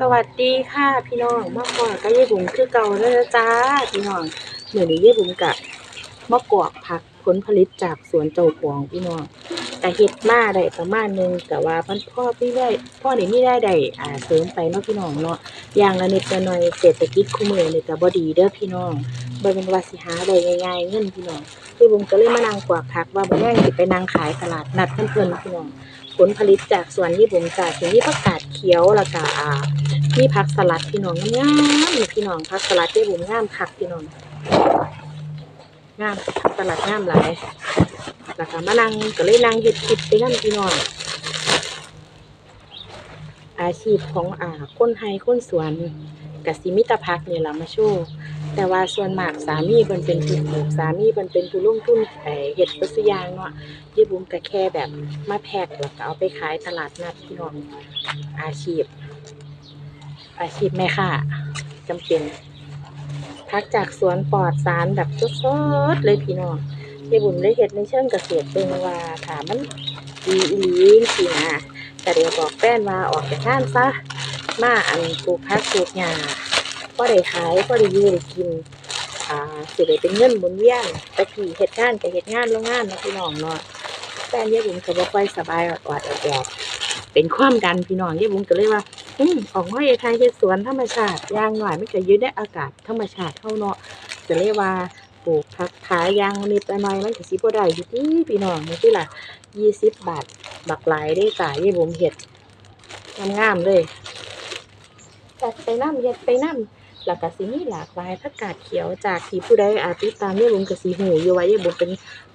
สวัสดีค่ะพี่น้องมาก่อนก็ยายบุ๋มคือเก่าแล้วนะจ้าพี่น้องเดี๋ยวนี้ยายบุ๋มกับมะกอกผักผลผลิตจากสวนเจ้าของพี่น้องแต่เฮ็ดมาได้ประมาณหนึงแต่ว่ามันพ่อพี่ได้พ่อนี่มีได้ได้อ่าเสริมไปเนาะพี่น้องเนาะอย่างละนิดละหน่อยเศรษฐกิจคู่มือนี่ก็บ่ดีเด้อพี่น้องบ่แม่นว่าสิหาได้ง่ายๆเงินพี่น้องยายบุ๋มก็เลยมานั่งกวาดผักว่าบ่แม่นสิไปนั่งขายตลาดนัดเพิ่อนๆพี่น้องผลผลิตจากสวนญี่ปุ่นจ้ะทีนี้ผักกาดเขียวแล้วก็อ่า มีผักสลัดพี่น้องงามๆนี่พี่น้องผักสลัดญี่ปุ่นงามคักพี่น้องงามผักสลัดงามหลายแล้วก็มานั่งก็เลยนั่งเฮ็ดคลิปไปนั่นพี่น้องอาชีพของอ่าคนไทยคนสวนกับสิมิตรพักเนี่ล่ะมาโชว์แต่ว่าส่วนมากสามีเพิ่นเป็นผู้ปลูกสามีเพิ่นเป็นผู้ลงทุนไอเฮ็ดเบิดซุอย่างเนาะยี่บุ้มก็แค่แบบมาแพ็คแล้วก็เอาไปขายตลาดนัดพี่น้องอาชีพ อาชีพแม่ค้าจำเป็นพักจากสวนปลอดสารแบบสดๆเลยพี่น้องยี่บุ้มเลยเฮ็ดในเชิงเกษตรเบิ่งว่าถามมันดีอีหลีสินะแต่เดี๋ยวบอกแป้นว่าออกจากงานซะมาอันปลูกผักปลูกหญ้าพอได้ขายพอได้ยูได้กินอ่าสิได้เป็นเงินหมุนเวียนตะกี้เฮ็ดงานก็เฮ็ดงานโรงงานนะพี่น้องเนาะแฟนยายบุ๋มก็บ่ค่อยสบายออดๆอดเป็นความดันพี่น้องยายบุ๋มก็เลยว่า อืมออกมาเฮ็ดไทยเฮ็ดสวนธรรมชาติยางหน้อยมันก็อยู่ในอากาศธรรมชาติเฮาเนาะก็เลยว่าปลูกผักขายยางนิดหน่อยมันก็สิบ่ได้อยู่ติพี่น้องนี่สิล่ะ20บาทบักหลายเด้จ้ายายบุ๋มเฮ็ดงามๆเลยจัดไปนำเฮ็ดไปนำแล้วก็สิมีหลากหลายผักกาดเขียวจากที่ผู้ใดอาติดตามยายบุญก็สิฮู้อยู่ว่ายายบุญเป็น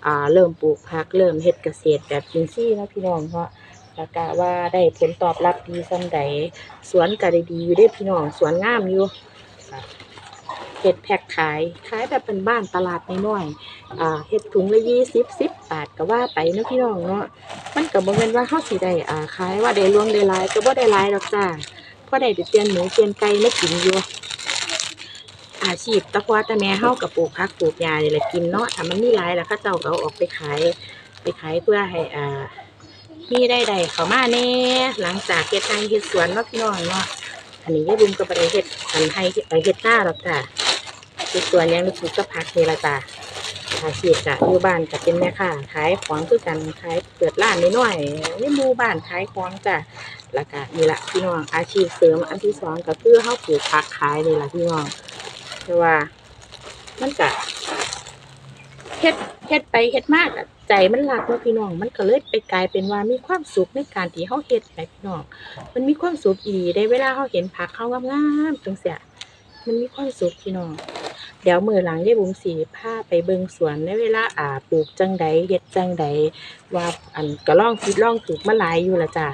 อ่าเริ่มปลูกผักเริ่มเฮ็ดเกษตรแบบอินทรีย์เนาะพี่น้องเนาะ แล้วก็ว่าได้ผลตอบรับดีส่ำใดสวนก็ได้ดีอยู่เด้พี่น้องสวนงามอยู่ก็เฮ็ดแพ็คขายขายแบบเป็นบ้านๆตลาดน้อยๆอ่าเฮ็ดถุงละ20 10บาทก็ว่าไปเนาะพี่น้องเนาะมันก็บ่แม่นว่าเฮาสิได้อ่าขายว่าได้รวงได้หลายก็บ่ได้หลายดอกจ้าพอได้ไปเปลี่ยนหมูเปลี่ยนไก่มากินอยู่อาชีพตะควาตะแม่เฮากับปลูกผักปลูกหญ้านี่แหละกินเนาะถ้ามันมีหลายแล้วเขาเจ้าก็เอาออกไปขาย ไปขายเพื่อให้อ่า มีได้ได้เข้ามาแน่หลังจากเฮ็ดไร่เฮ็ดสวนเนาะพี่น้องเนาะอันนี้ยายบุญก็ได้เฮ็ดอันให้ไปเฮ็ดหน้าหรอกจ้ะเฮ็ดสวนเลี้ยงลูกปลูกกับผักนี่ละจ้ะอาชีพก็อยู่บ้านก็เป็นแม่ค้าขายของคือกันขายเปิดร้านน้อยๆในหมู่บ้านขายของจ้ะแล้วก็นี่ละพี่น้องอาชีพเสริมอันที่สองก็คือเฮาปลูกผักขายนี่ละพี่น้องแต่ว่ามันก็ เฮ็ดเฮ็ดไปเฮ็ดมากอะใจมันรักเนาะพี่น้อง มันก็เลยไปกลายเป็นว่ามีความสุขในการที่เฮาเฮ็ดแหมพี่น้อง มันมีความสุขอีหลีได้เวลาเฮาเห็นผักเฮางามๆจังซี่อะมันมีความสุขพี่น้อง เดี๋ยวมือหลังยายบุ๋มสิพาไปเบิ่งสวนในเวลาอ่าปลูกจังใดเฮ็ดจังใดว่าอันก็ลองผิดล่องถูกมาหลายอยู่ละจ้ะ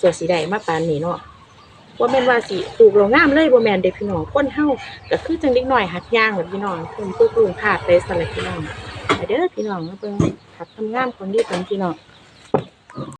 ส่วนสิได้มาปานนี้เนาะบ่แม่นว่าสิปลูกแล้วงามเลยบ่แม่นเด้พี่น้องคนเฮาก็คือจังเด็กน้อยหัดย่างแบบพี่น้องเพิ่นปลูกปลุงพลาดไปซั่นแหละพี่น้อง เด้อพี่น้องมาเบิ่งผักงามๆของดีของพี่น้อง